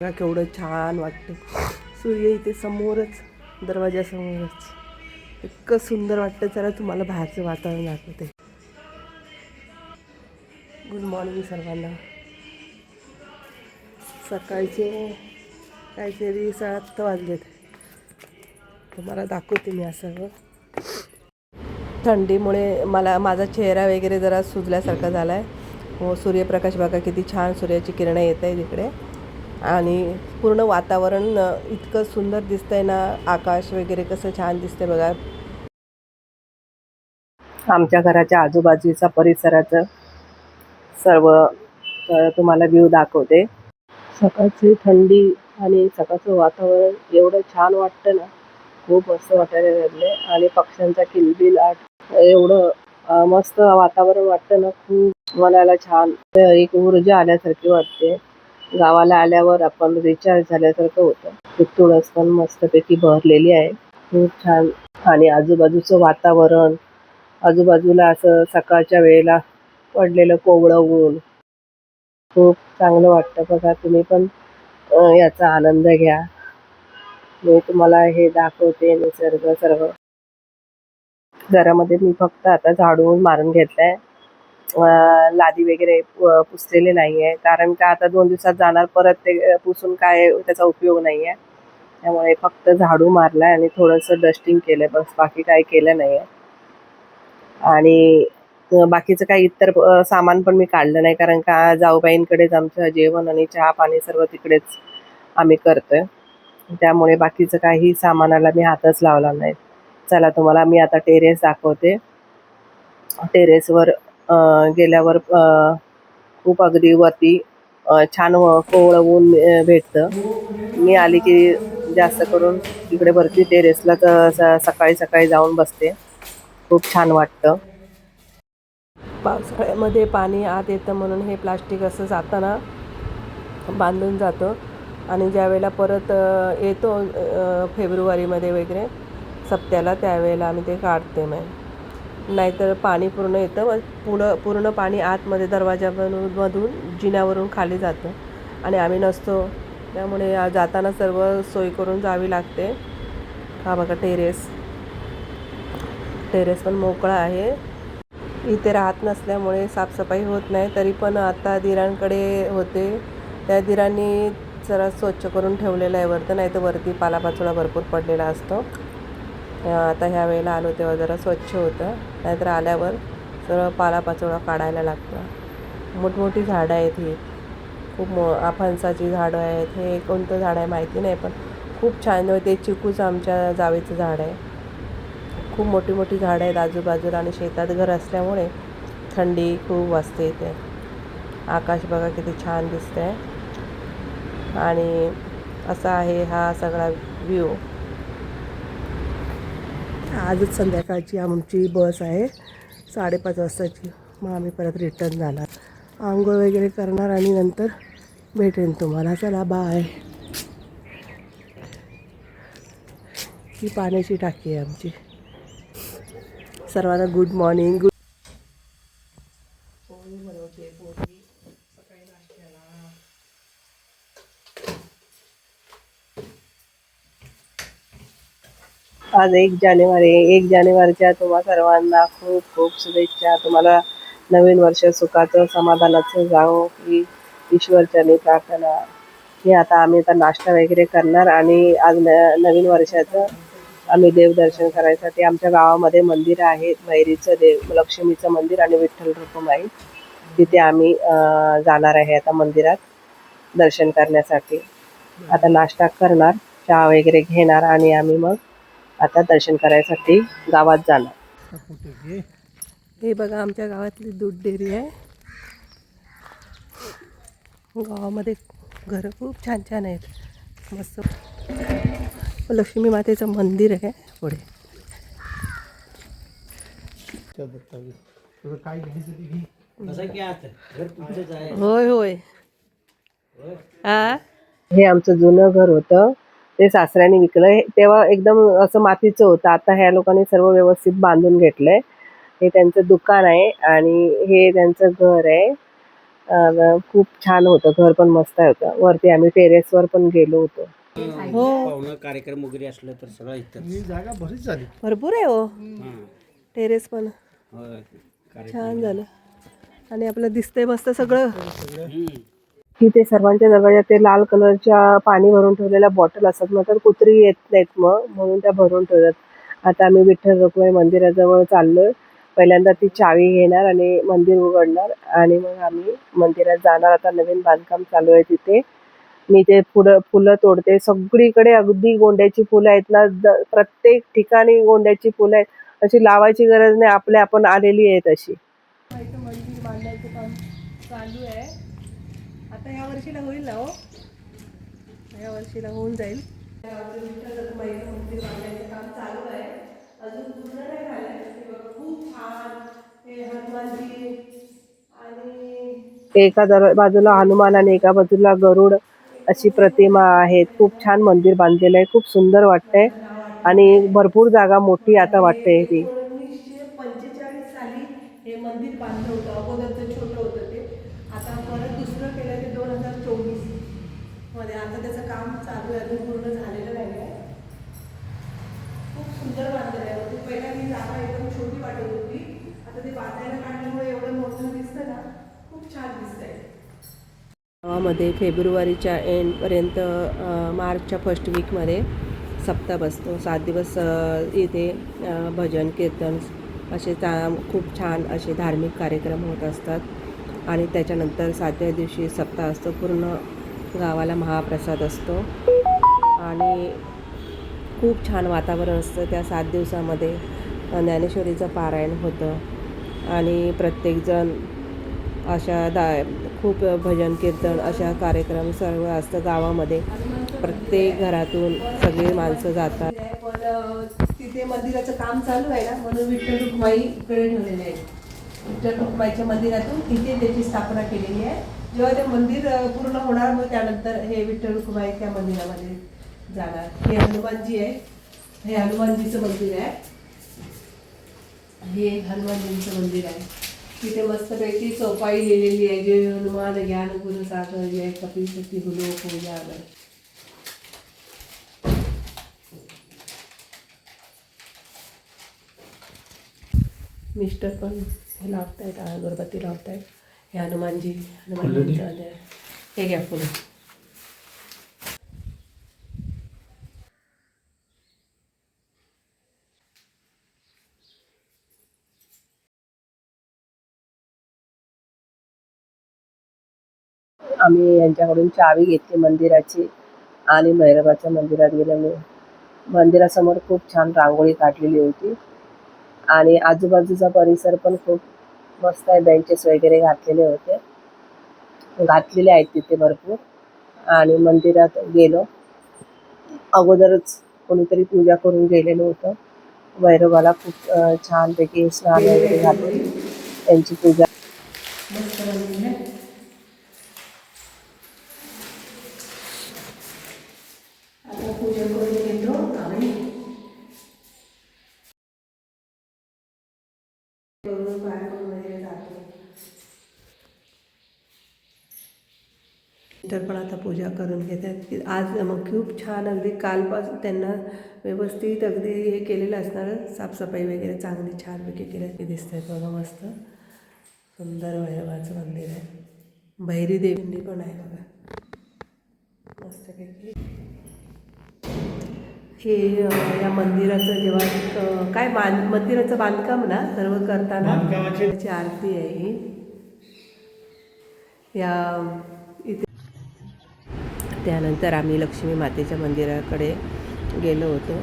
ना केवढं छान वाटतं. सूर्य इथे समोरच दरवाजासमोरच इतकं सुंदर वाटतं जरा तुम्हाला बाहेरचं वातावरण दाखवते. गुड मॉर्निंग सर्वांना. सकाळचे काहीतरी सात वाजलेत. तुम्हाला दाखवते मी असं. थंडीमुळे मला माझा चेहरा वगैरे जरा सुजल्यासारखा झाला आहे हो सूर्यप्रकाश बघा किती छान सूर्याची किरणं येत आहे तिकडे आणि पूर्ण वातावरण इतकं सुंदर दिसतंय ना आकाश वगैरे कसं छान दिसतंय बघा. आमच्या घराच्या आजूबाजूचा परिसराचं सर्व तुम्हाला व्ह्यू दाखवते. सकाळची थंडी आणि सकाळचं वातावरण एवढं छान वाटतं ना खूप मस्त वाटायला लागले आणि पक्ष्यांचा किलबिलाट एवढं मस्त वातावरण वाटतं ना खूप मनाला छान एक ऊर्जा आल्यासारखी वाटते. गावाला आल्यावर आपण रिचार्ज झाल्यासारखं होतं. ते तुळस पण मस्तपैकी भरलेली आहे. खूप छान. आणि आजूबाजूचं वातावरण आजूबाजूला असं सकाळच्या वेळेला पडलेलं कोवळं ऊन. खूप चांगलं वाटतं बघा. तुम्ही पण याचा आनंद घ्या. मी तुम्हाला हे दाखवते निसर्ग सर्व. घरामध्ये मी फक्त आता झाडू मारून घेतलाय. लादी वगैरे पु- पुसलेले आहे कारण का आता दोन दिवसात जाणार परत ते पुसून काय त्याचा उपयोग नाही आहे त्यामुळे फक्त झाडू मारलाय आणि थोडंसं डस्टिंग केलंय. बस बाकी काही केलं नाहीये. आणि बाकीचं काही इतर सामान पण मी काढलं नाही. कारण का जाऊबाईंकडेच आमचं जेवण आणि चहा पाणी सर्व तिकडेच आम्ही करतोय. त्यामुळे बाकीचं काही सामानाला मी हातच लावला नाही. चला तुम्हाला मी आता टेरेस दाखवते. टेरेसवर गेल्यावर खूप अगदी वरती छान व- कोवळं ऊन भेटतं. मी आली की जास्त करून इकडे वरती टेरेसला तर स- सकाळी सकाळी जाऊन बसते. खूप छान वाटतं. पावसाळ्यामध्ये पाणी आत येतं म्हणून हे प्लास्टिक असं जाताना बांधून जातं. आणि ज्यावेळेला परत येतो फेब्रुवारीमध्ये वगैरे सप्त्याला त्यावेळेला आम्ही ते काढते मग नाहीतर पाणी पूर्ण येतं. मग पूर्ण पूर्ण पाणी आतमध्ये दरवाजामधून जिन्यावरून खाली जातं. आणि आम्ही नसतो. त्यामुळे जाताना सर्व सोय करून जावी लागते. हा बघा टेरेस. टेरेस पण मोकळा आहे. इथे राहत नसल्यामुळे साफसफाई होत नाही. तरी पण आता दिरांकडे होते. त्या दिरांनी जरा स्वच्छ करून ठेवलेलं आहे वरतं. नाही तर वरती पालापाचोळा भरपूर पडलेला असतो. आता ह्या वेळेला आलो तेव्हा जरा स्वच्छ होतं. नाहीतर आल्यावर सर्व पालापाचोळा काढायला लागतं. मोठमोठी झाडं आहेत ही. खूप मो आफणसाची झाडं आहेत. हे कोणतं झाड आहे माहिती नाही पण खूप छान ते चिकूचं आमच्या जावेचं झाड आहे. खूप मोठी मोठी झाडं आहेत आजूबाजूला आणि शेतात घर असल्यामुळे थंडी खूप वाजते इथे. आकाश बघा किती छान दिसतं आहे आणि असा आहे हा सगळा व्ह्यू. आजच संध्याकाळची आमची बस आहे साडेपाच वाजताची. मग आम्ही परत रिटर्न जाणार. आंघोळ वगैरे करणार आणि नंतर भेटेन तुम्हाला. चला बाय ही पाण्याची टाकी आहे आमची. सर्वांना गुड मॉर्निंग गुड आज एक जानेवारी एक जानेवारीच्या तुम्हा सर्वांना खूप खूप शुभेच्छा. तुम्हाला नवीन वर्ष सुखाचं समाधानाचं जावो ही ईश्वरचरणी प्रार्थना. हे आता आम्ही आता नाश्ता वगैरे करणार आणि आज न नवीन वर्षाचं आम्ही देवदर्शन करायसाठी आमच्या गावामध्ये मंदिर आहे भैरीचं देव लक्ष्मीचं मंदिर आणि विठ्ठल रुक्माई. तिथे आम्ही जाणार आहे आता मंदिरात दर्शन करण्यासाठी. आता नाश्ता करणार चहा वगैरे घेणार आणि आम्ही मग आता दर्शन करायसाठी गावात जाणार. हे बघा आमच्या गावातली दूध डेअरी आहे. गावामध्ये घरं खूप छान छान आहेत. मस्त. लक्ष्मी मातेचं मंदिर आहे पुढे. होय होय. हा? हे आमचं जुनं घर होतं. ते सासऱ्याने विकलं तेव्हा एकदम असं मातीचं होतं. आता ह्या लोकांनी सर्व व्यवस्थित बांधून घेतलंय. हे त्यांचं दुकान आहे आणि हे त्यांचं घर आहे. खूप छान होतं. घर पण मस्त होतं. वरती आम्ही टेरेसवर पण गेलो होतो. हो. कार्यक्रम वगैरे असलं तर सगळं इथं ही जागा बरीच झाली. भरपूर आहे हो. टेरेस पण. छान झालं. आणि आपलं दिसतंय मस्त सगळं. हम्म. तिथे सर्वांच्या दरवाजात ते लाल कलरच्या पाणी भरून ठेवलेल्या बॉटल असतात. मग तर कुत्री येत नाहीत मग म्हणून त्या भरून ठेवतात. आता आम्ही विठ्ठल रुक्मिणी मंदिराजवळ चाललोय. पहिल्यांदा ती चावी घेणार आणि मंदिर उघडणार आणि मग आम्ही मंदिरात जाणार. आता नवीन बांधकाम चालू आहे तिथे. मी ते फुलं फुलं तोडते. सगळीकडे अगदी गोंड्याची फुलं आहेत ना. द- प्रत्येक ठिकाणी गोंड्याची फुलं आहेत. अशी लावायची गरज नाही. आपल्या आपण आलेली आहेत अशी. मंदिर बांधायचं काम चालू आहे. आता या वर्षीला होईल ना हो. या वर्षीला होऊन जाईल. मंदिर बांधायचं काम चालू आहे अजून पूर्ण नाही झालंय बघा, खूप छान हे हनुमानजी आणि एका दर बाजूला हनुमान आणि एका बाजूला गरुड अशी प्रतिमा आहे. खूप छान मंदिर बांधलेलं आहे. खूप सुंदर वाटतंय. आणि भरपूर जागा मोठी आता वाटते ती. पंचेचाळीस साली हे मंदिर बांधलं होतं. अगोदरचं छोटं होतं ते आता परत दुसरं केलं ते दोन हजार चोवीसमध्ये आता त्याचं काम चालू आहे अजून पूर्ण झालेलं नाही आहे खूप सुंदर बांधलेलं आहे म्हणजे पहिला ही जागा एकदम छोटी वाटत होती आता ते बांधायला काढल्यामुळे एवढं मोठं दिसतं ना खूप छान दिसतंय गावामध्ये फेब्रुवारीच्या एंडपर्यंत मार्चच्या फर्स्ट वीकमध्ये सप्ताह बसतो सात दिवस इथे भजन कीर्तन असे चा खूप छान असे धार्मिक कार्यक्रम होत असतात. आणि त्याच्यानंतर सातव्या दिवशी सप्ताह असतो. पूर्ण गावाला महाप्रसाद असतो. आणि खूप छान वातावरण असतं त्या सात दिवसामध्ये. ज्ञानेश्वरीचं पारायण होतं. आणि प्रत्येकजण अशा दा खूप भजन कीर्तन अशा कार्यक्रम सर्व असतं गावामध्ये. प्रत्येक घरातून सगळी माणसं जातात. पण तिथे मंदिराचं काम चालू आहे ना म्हणून विठ्ठल रुक्माई इकडे ठेवलेले आहे विठ्ठल रुक्माईच्या मंदिरातून तिथे त्याची स्थापना केलेली आहे. जेव्हा ते मंदिर पूर्ण होणार मग त्यानंतर हे विठ्ठल रुक्माई त्या मंदिरामध्ये जाणार. हे हनुमानजी आहे. हे हनुमानजीचं मंदिर आहे. हे हनुमानजींचं मंदिर आहे. तिथे मस्तपैकी चौपाई लिहिलेली आहे जे हनुमान ज्ञान गुरु सागर जय कपिल शक्ती हुलो पूजा मिस्टर पण हे लावतायत अगरबत्ती लावतायत. हे हनुमानजी हनुमानजींचं आहे. हे घ्या फुलं. आम्ही यांच्याकडून चावी घेतली मंदिराची आणि मैरबाच्या मंदिरात गेल्यामुळे मंदिरासमोर खूप छान रांगोळी काढलेली होती. आणि आजूबाजूचा परिसर पण खूप मस्त आहे. बेंचेस वगैरे घातलेले होते. घातलेले आहेत तिथे भरपूर. आणि मंदिरात गेलो. अगोदरच कोणीतरी पूजा करून गेलेलं होतं. भैरवाला खूप छानपैकी स्नान वगैरे घालून त्यांची पूजा मस्त मंदिर आहे आता पूजा करून घेतो आम्ही करून पाय करून वगैरे जातो तर पण आता पूजा करून घेतात. की आज मग खूप छान अगदी कालपासून त्यांना व्यवस्थित अगदी हे केलेलं असणार साफसफाई वगैरे चांगली छानपैकी केल्याची दिसतंय बघा मस्त. सुंदर वैभवाचं मंदिर आहे. भैरी देवींनी पण आहे बघा. मस्तपैकी. हे या मंदिराचं जेव्हा काय बांध मंदिराचं बांधकाम ना सर्व करताना त्याची आरती आहे ही. या त्यानंतर आम्ही लक्ष्मी मातेच्या मंदिराकडे गेलो होतो.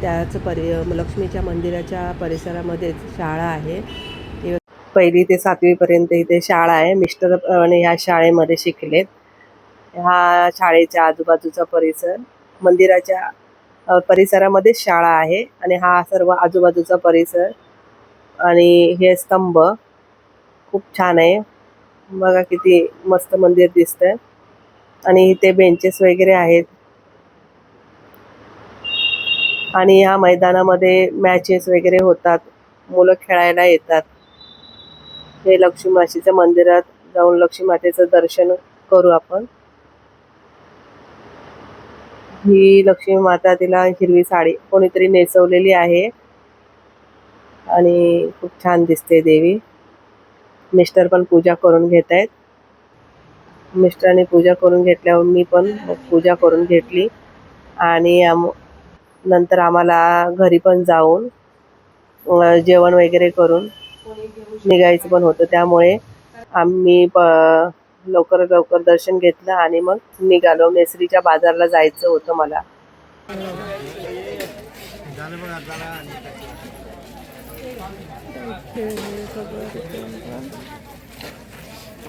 त्याच परि लक्ष्मीच्या मंदिराच्या परिसरामध्येच शाळा आहे. पहिली ते सातवीपर्यंत इथे शाळा आहे. मिस्टर आणि ह्या शाळेमध्ये शिकलेत. हा शाळेच्या आजूबाजूचा परिसर मंदिराच्या परिसरामध्येच शाळा आहे आणि हा सर्व आजूबाजूचा परिसर आणि हे स्तंभ खूप छान आहे. बघा किती मस्त मंदिर दिसतंय. आणि इथे बेंचेस वगैरे आहेत. आणि या मैदानामध्ये मॅचेस वगैरे होतात. मुलं खेळायला येतात. हे लक्ष्मी माशीच्या मंदिरात जाऊन लक्ष्मी मातेचं दर्शन करू आपण. ही लक्ष्मी माता तिला हिरवी साडी कोणीतरी नेसवलेली आहे. आणि खूप छान दिसते देवी. मिस्टर पण पूजा करून घेत आहेत मिस्टरांनी पूजा करून घेतल्यावर मी पण पूजा करून घेतली. आणि आम नंतर आम्हाला घरी पण जाऊन जेवण वगैरे करून निघायचं पण होतं. त्यामुळे आम्ही प लवकर लवकर दर्शन घेतलं आणि मग निघालो. नेसरीच्या बाजारला जायचं होतं मला.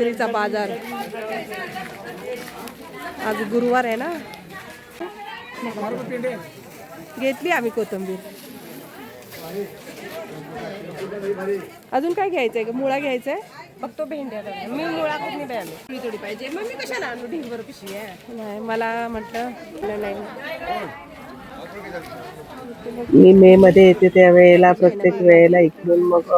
श्रीचा बाजार. आज गुरुवार आहे ना? घेतली आम्ही कोथिंबीर. अजून काय घ्यायचंय का मुळा घ्यायचाय? बघतो भेंड्या लागल्या. मी मुळा नाही बाई थोडी थोडी पाहिजे. मग मी कशाला आणू? ढिंगभर पिशवी आहे. नाही मला म्हटलं नाही, नाही. मी मे मध्ये येते त्या वेळेला प्रत्येक वेळेला इकडून मग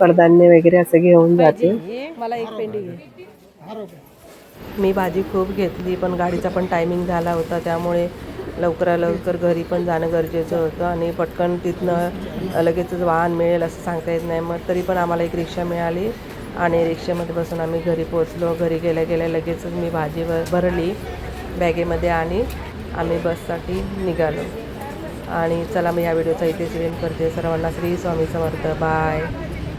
कडधान्य वगैरे असं घेऊन जाते. मला एक पेंडी घे. मी भाजी खूप घेतली पण गाडीचा पण टायमिंग झाला होता त्यामुळे लवकरात लवकर घरी पण जाणं गरजेचं होतं आणि पटकन तिथनं लगेचच वाहन मिळेल असं सांगता येत नाही. मग तरी पण आम्हाला एक रिक्षा मिळाली आणि रिक्षामध्ये बसून आम्ही घरी पोचलो घरी गेल्या गेल्या लगेचच मी भाजी भरली बॅगेमध्ये आणि आम्ही बससाठी निघालो. आणि चला मी या व्हिडिओचा इथेच एंड करते. सर्वांना श्री स्वामी समर्थ. बाय